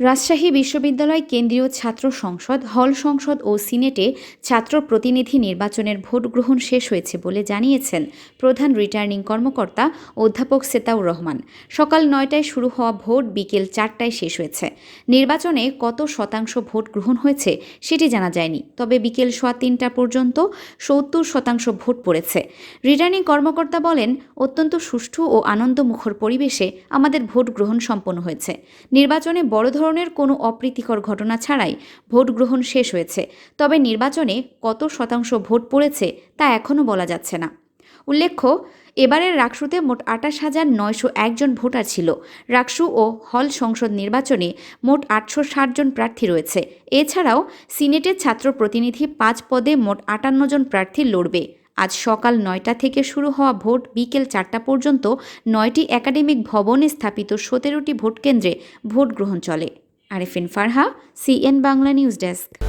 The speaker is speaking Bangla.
রাজশাহী বিশ্ববিদ্যালয় কেন্দ্রীয় ছাত্র সংসদ, হল সংসদ ও সিনেটে ছাত্র প্রতিনিধি নির্বাচনের ভোট গ্রহণ শেষ হয়েছে বলে জানিয়েছেন প্রধান রিটার্নিং কর্মকর্তা অধ্যাপক সেতাউর রহমান। সকাল নয়টায় শুরু হওয়া ভোট বিকেল চারটায় শেষ হয়েছে। নির্বাচনে কত শতাংশ ভোট গ্রহণ হয়েছে সেটি জানা যায়নি, তবে বিকেল সোয়া তিনটা পর্যন্ত সত্তর শতাংশ ভোট পড়েছে। রিটার্নিং কর্মকর্তা বলেন, অত্যন্ত সুষ্ঠু ও আনন্দমুখর পরিবেশে আমাদের ভোট গ্রহণ সম্পন্ন হয়েছে। নির্বাচনে বড় ধরনের কোনো অপ্রীতিকর ঘটনা ছাড়াই ভোট গ্রহণ শেষ হয়েছে। তবে নির্বাচনে কত শতাংশ ভোট পড়েছে তা এখনও বলা যাচ্ছে না। উল্লেখ্য, এবারের রাকসুতে মোট আটাশ হাজার নয়শো একজন ভোটার ছিল। রাকসু ও হল সংসদ নির্বাচনে মোট আটশো ষাট জন প্রার্থী রয়েছে। এছাড়াও সিনেটের ছাত্র প্রতিনিধি পাঁচ পদে মোট আটান্ন জন প্রার্থী লড়বে। আজ সকাল নয়টা থেকে শুরু হওয়া ভোট বিকেল চারটা পর্যন্ত নয়টি একাডেমিক ভবনে স্থাপিত সতেরোটি ভোটকেন্দ্রে ভোট গ্রহণ চলে। Arefin Farha, CN Bangla news desk.